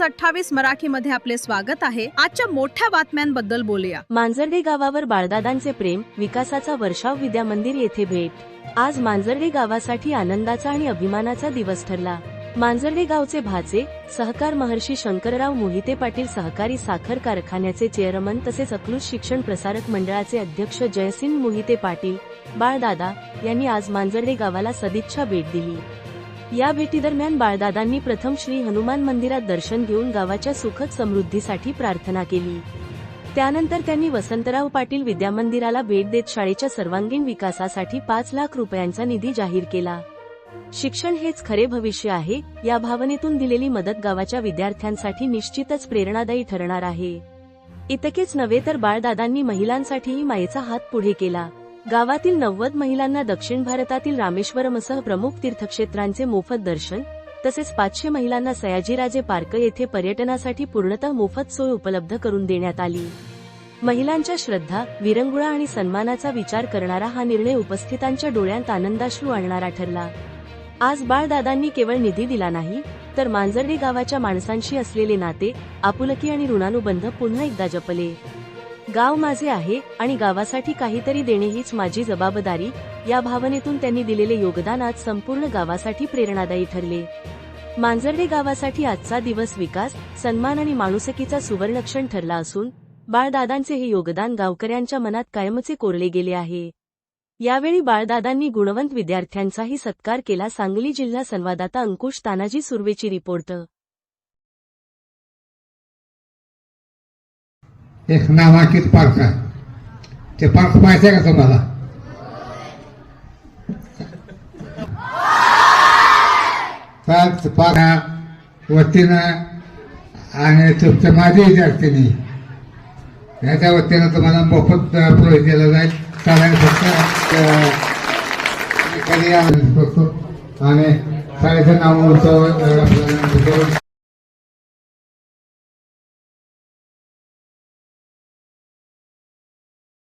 News अठ्ठावीस मराठी मध्ये आपले स्वागत आहे. आजच्या मोठ्या बातम्यांबद्दल बोलूया. मांजर्डे गावावर बाळदादांचे प्रेम विकासाचा वर्षाव विद्या मंदिर येथे भेट. आज मांजर्डे गावासाठी आनंदाचा आणि अभिमानाचा दिवस ठरला. मांजर्डे गावचे भाचे सहकार महर्षी शंकरराव मोहिते पाटील सहकारी साखर कारखान्याचे चेअरमन तसेच अकलूज शिक्षण प्रसारक मंडळाचे अध्यक्ष जयसिंग मोहिते पाटील बाळदादा यांनी आज मांजर्डे गावाला सदिच्छा भेट दिली. या भेटीदरम्यान बाळदादांनी प्रथम श्री हनुमान मंदिरात दर्शन घेऊन गावाच्या सुखद समृद्धीसाठी प्रार्थना केली. त्यानंतर त्यांनी वसंतराव पाटील विद्यामंदिराला भेट देत शाळेच्या सर्वांगीण विकासासाठी पाच लाख रुपयांचा निधी जाहीर केला. शिक्षण हेच खरे भविष्य आहे या भावनेतून दिलेली मदत गावाच्या विद्यार्थ्यांसाठी निश्चितच प्रेरणादायी ठरणार आहे. इतकेच नव्हे तर बाळदादांनी महिलांसाठीही मायेचा हात पुढे केला. गावातील नव्वद महिलांना दक्षिण भारतातील रामेश्वरमसह प्रमुख तीर्थक्षेत्रांचे मोफत दर्शन तसेच पाचशे महिलांना सयाजीराजे पार्क येथे पर्यटनासाठी पूर्णतः मोफत सोय उपलब्ध करून देण्यात आली. महिलांच्या श्रद्धा विरंगुळा आणि सन्मानाचा विचार करणारा हा निर्णय उपस्थितांच्या डोळ्यात आनंदाश्रू आणणारा ठरला. आज बाळदादांनी केवळ निधी दिला नाही तर मांजर्डी गावाच्या माणसांशी असलेले नाते आपुलकी आणि ऋणानुबंध पुन्हा एकदा जपले. गाव माझे आहे आणि गावासाठी काहीतरी देणे हीच माझी जबाबदारी. या भावनेतून त्यांनी दिलेले योगदान आज संपूर्ण गावासाठी प्रेरणादायी ठरले. मांजर्डे गावासाठी आजचा दिवस विकास सन्मान आणि माणुसकीचा सुवर्णक्षण ठरला असून बाळदादांचे हे योगदान गावकऱ्यांच्या मनात कायमचे कोरले गेले आहे. यावेळी बाळदादांनी गुणवंत विद्यार्थ्यांचाही सत्कार केला. सांगली जिल्हा संवाददाता अंकुश तानाजी सुर्वेची रिपोर्ट एक नामांकित पार्क आहे. ते पार्क पाहायचं आहे का तुम्हाला? तर पार्क वतीनं आणि तुमच्या माझ्या विद्यार्थ्यांनी याच्या वतीनं तुम्हाला मोफत प्रवेश दिला जाईल. चालेल फक्त कधी या- आणि शाळेचं नाव उंचावं,